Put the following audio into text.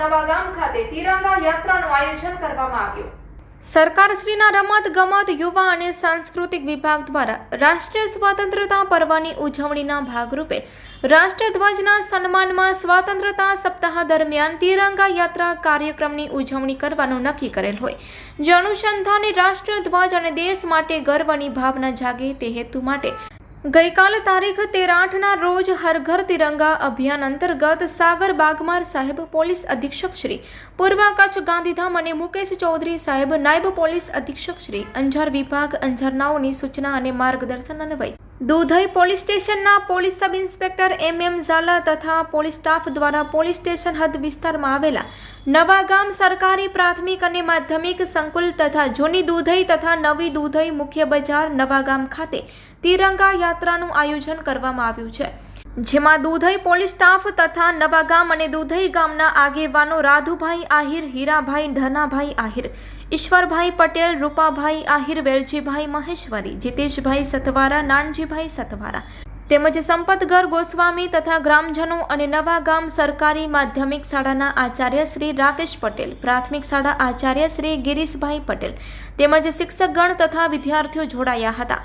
નવાગામ ખાતે તિરંગા યાત્રાનું આયોજન કરવામાં આવ્યું. સરકારશ્રીના રમત ગમત, યુવા અને સાંસ્કૃતિક વિભાગ દ્વારા રાષ્ટ્રીય સ્વતંત્રતા પર્વની ઉજવણીના ભાગરૂપે રાષ્ટ્રધ્વજના સન્માનમાં સ્વતંત્રતા સપ્તાહ દરમિયાન તિરંગા યાત્રા કાર્યક્રમની ઉજવણી કરવાનું નક્કી કરેલ હોય. જે અનુસંધાને રાષ્ટ્રધ્વજ અને દેશ માટે ગર્વની ભાવના જાગે તે હેતુ માટે ગઈકાલ તારીખ તેર આઠના રોજ હર ઘર તિરંગા અભિયાન અંતર્ગત સાગર બાગમાર સાહેબ પોલીસ અધિક્ષક શ્રી, પૂર્વ કચ્છ ગાંધીધામ અને મુકેશ ચૌધરી સાહેબ નાયબ પોલીસ અધિક્ષક શ્રી, અંજાર વિભાગ અંજારનાઓની સૂચના અને માર્ગદર્શન અન્વયે દુધઈ પોલીસ સ્ટેશનના police sub inspector M M Jhala તથા પોલીસ સ્ટાફ દ્વારા પોલીસ સ્ટેશન હદ વિસ્તારમાં આવેલા નવાગામ સરકારી પ્રાથમિક અને માધ્યમિક સંકુલ તથા જૂની દુધઈ તથા નવી દુધઈ મુખ્ય બજાર નવાગામ ખાતે તિરંગા યાત્રાનું આયોજન કરવામાં આવ્યું છે. જેમાં દુધઈ પોલીસ સ્ટાફ તથા નવાગામ અને દુધઈ ગામના આગેવાનો રાધુભાઈ આહિર, હીરાભાઈ, ધનાભાઈ આહિર, ઈશ્વરભાઈ પટેલ, રૂપાભાઈ આહિર, વેલજીભાઈ મહેશ્વરી, જીતેશભાઈ સતવારા નાનજીભાઈ સતવારા તેમજ સંપતગર ગોસ્વામી તથા ગ્રામજનો અને નવા ગામ સરકારી માધ્યમિક શાળાના આચાર્ય શ્રી રાકેશ પટેલ, પ્રાથમિક શાળા આચાર્ય શ્રી ગિરીશભાઈ પટેલ તેમજ શિક્ષકગણ તથા વિદ્યાર્થીઓ જોડાયા હતા.